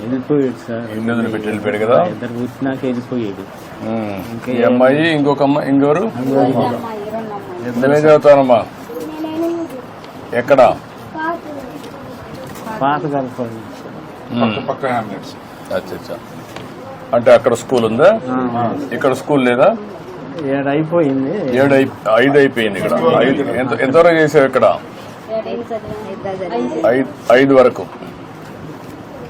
వెళ్ళిపోయాడు సార్. ఇల్లు వదిలిపెట్టి వెళ్ళిపోయాడు కదా? ఇద్దరు పుట్టినాక వెళ్ళిపోయాడు. ఉమ్, ఈ అమ్మాయి ఇంకొక ఎక్కడ? పాత కలపండి పక్క పక్క హ్యామ్లెట్స్ అచ్చా అచ్చా అంటే అక్కడ స్కూల్ ఉందా? ఇక్కడ స్కూల్ లేదా? ఏడు అయిపోయింది ఏడు ఐదు అయిపోయింది ఇక్కడ. ఐదు ఎంత ఎంతవరకు చేసావు ఇక్కడ? ఐదు ఐదు వరకు.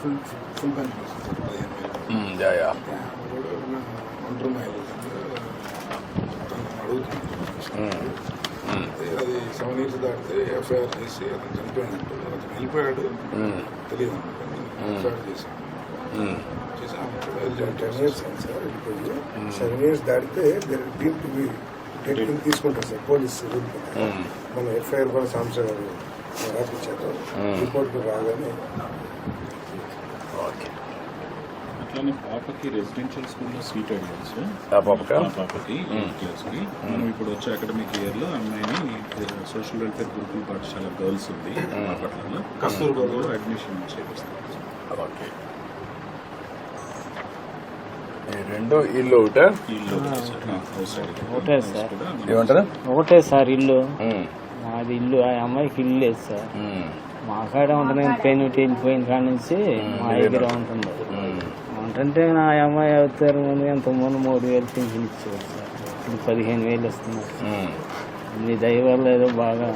ఫుల్ యా యా ఒంటరి మహిళలు. అది సెవెన్ ఇయర్స్ దాటితే ఎఫ్ఐఆర్ చేసి అతను చనిపోయినట్టు అతను వెళ్ళిపోయాడు. మ్మ్. తెలియదు ఎఫ్ఐఆర్ వెళ్ళిపోయి. సెవెన్ ఇయర్స్ దాటితే డీమ్ టు బి టెక్నిక్ తీసుకుంటారు సార్ పోలీస్ రూల్. మన ఎఫ్ఐఆర్ కూడా సాంసంగ్ గారు రాపించారు రిపోర్ట్ రాగానే ఓకే అట్లానే పాపకి రెసిడెన్షియల్ స్కూల్లో సీట్ అడిగారు సార్ ఆ పాపకా? ఆ పాపకి ఎయిత్ క్లాస్కి. మనం ఇప్పుడు వచ్చే అకాడమిక్ ఇయర్లో అమ్మాయిని సోషల్ వెల్ఫేర్ గురుకుల పాఠశాల గర్ల్స్ ఉంది అడ్మిషన్ చేపిస్తాం ఓకే. ఈ రెండు ఇల్లు ఒకటే? ఏమంటారు? ఒకటే సార్ ఇల్లు. మాది ఇల్లు ఆ అమ్మాయికి ఇల్లు లేదు సార్. మా కాడ ఉంటుంది పెయిన్ వెళ్ళిపోయిన కాడ నుంచి మా దగ్గర ఉంటుంది ఉంటుంటే నా అమ్మాయి అవుతారు ముందు ఎంత ముందు మూడు వేలు పింఛన్ ఇచ్చేవారు సార్ ఇప్పుడు పదిహేను వేలు వస్తున్నారు. మీ దయ వల్ల ఏదో బాగా.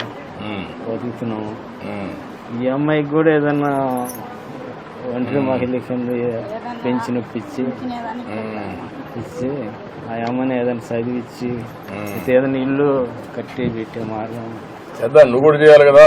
బతుకుతున్నాము. ఈ అమ్మాయికి కూడా ఏదన్నా ఒంటరి మహిళ పెంచి నొప్పించి మ్మ్. ఇచ్చి ఆ అమ్మని ఏదైనా చదివిచ్చి ఏదైనా ఇల్లు కట్టి పెట్టే మార్గం చేద్దాం నువ్వు కూడా చేయాలి కదా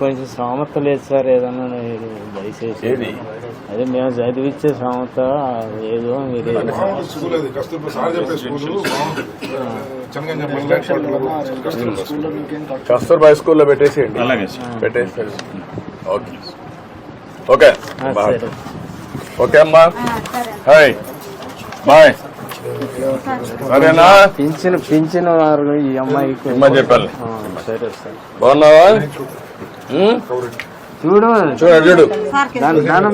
కొంచెం శ్రామత లేదు సార్ ఏదన్నా మీరు దయచేసి. అదే మేము చదివిచ్చే శ్రామత ఏదో మీరు కస్తూర్బా స్కూల్లో పెట్టేసేయండి. పెట్టేసేయండి ఓకే. ఓకే. ఓకే అమ్మా. హాయ్. బాయ్. సరేనా? పింఛన్ పింఛన్ వారు ఈ అమ్మాయికి. చెప్పాలి. ఆ, సరే సార్. బాగున్నావా? చూడు. చూడు దాని దానం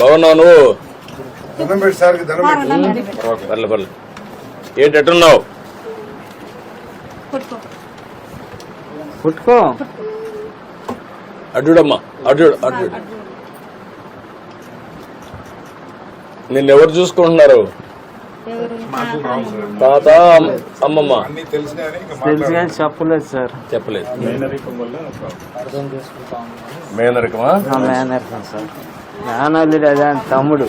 బాగున్నావు నువ్వు? పర్లే పర్లే. ఏంటి ఎట్టున్నావు? పుట్టుకో అడ్డుడమ్మా అడ్డు అడ్డు నిన్నెవరు చూసుకుంటున్నారు? అమ్మ- అమ్మమ్మ అన్ని తెలిసినాయని ఇంకా తెలుసు మాట్లాడాలి కానీ చెప్పలేదు సార్ చెప్పలేదు మేనరికమా మేనర్కం సార్ అదే ఆయన తమ్ముడు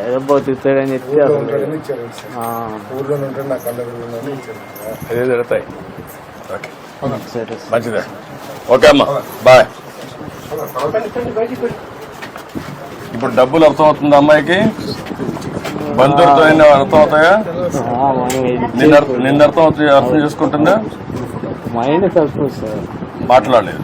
ఏదో బతుకుతాడని సార్ అదే జరుగుతాయి మంచిదే ఓకే అమ్మా బాయ్ ఇప్పుడు డబ్బులు అర్థమవుతుందా అమ్మాయికి బంధువులతో అయినా మనం ఇది నిన్న అర్థం- అర్థం అవుతాయి అర్థం చేసుకుంటుందా? మైండ్ మాట్లాడలేదు.